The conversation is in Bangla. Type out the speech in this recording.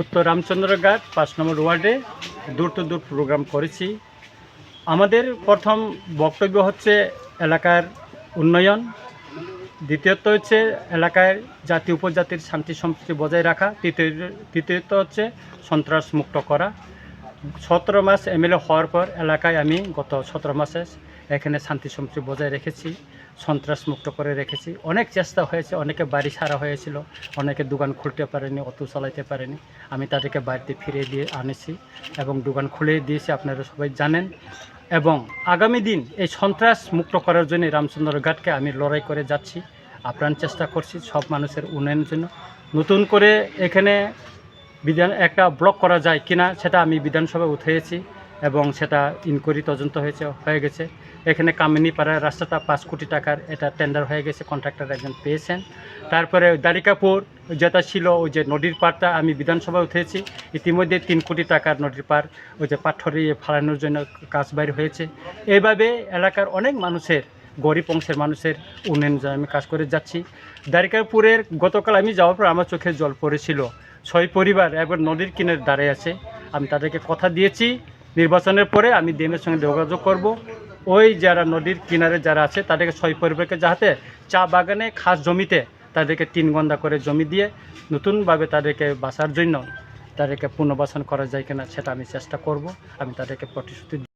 উত্তর রামচন্দ্রঘাট পাঁচ নম্বর ওয়ার্ডে দূর টু দূর প্রোগ্রাম করেছি। আমাদের প্রথম বক্তব্য হচ্ছে এলাকার উন্নয়ন। দ্বিতীয়ত হচ্ছে এলাকায় জাতি, উপজাতির শান্তি সম্প্রীতি বজায় রাখা। তৃতীয়, তৃতীয়ত হচ্ছে সন্ত্রাস মুক্ত করা। সতেরো মাস এমএলএ হওয়ার পর এলাকায় আমি গত সতেরো মাসে এখানে শান্তি সম্প্রীতি বজায় রেখেছি। সন্ত্রাস মুক্ত করে রেখেছি। অনেক চেষ্টা হয়েছে, অনেকে বাড়ি ছাড়া হয়েছিল, অনেকে দোকান খুলতে পারেনি, অটো চালাইতে পারেনি। আমি তাদেরকে বাড়িতে ফিরিয়ে দিয়ে আনেছি এবং দোকান খুলে দিয়েছি, আপনারা সবাই জানেন। এবং আগামী দিন এই সন্ত্রাস মুক্ত করার জন্য রামচন্দ্র ঘাটকে আমি লড়াই করে যাচ্ছি। আপ্রাণ চেষ্টা করছি সব মানুষের উন্নয়নের জন্য। নতুন করে এখানে বিধান একটা ব্লক করা যায় কিনা, সেটা আমি বিধানসভায় উঠেছি। এবং সেটা ইনকোয়ারি তদন্ত হয়েছে, হয়ে গেছে। এখানে কামিনীপাড়ার রাস্তাটা পাঁচ কোটি টাকার এটা টেন্ডার হয়ে গেছে কন্ট্রাক্টর একজন পেয়েছেন। তারপরে দারিকাপুর যেটা ছিল, ওই যে নদীর পাড়টা আমি বিধানসভায় উঠেছি, ইতিমধ্যে তিন কোটি টাকার নদীর পাড়, ওই যে পাথরে ফালানোর জন্য কাজ বাইর হয়েছে। এইভাবে এলাকার অনেক মানুষের, গরিব অংশের মানুষের উন্নয়ন আমি কাজ করে যাচ্ছি। দারিকাপুরের গতকাল আমি যাওয়ার পর আমার চোখে জল পড়েছিল। ছয় পরিবার একবার নদীর কিনারে দাঁড়িয়ে আছে। আমি তাদেরকে কথা দিয়েছি। নির্বাচনের পরে আমি ডিএমের সঙ্গে যোগাযোগ করব। ওই যারা নদীর কিনারে যারা আছে, তাদেরকে ছয় পরিবারকে যাতে চা বাগানে খাস জমিতে তাদেরকে তিন গন্ধা করে জমি দিয়ে নতুনভাবে তাদেরকে বাসার জন্য তাদেরকে পুনর্বাসন করা যায় কিনা সেটা আমি চেষ্টা করব। আমি তাদেরকে প্রতিশ্রুতি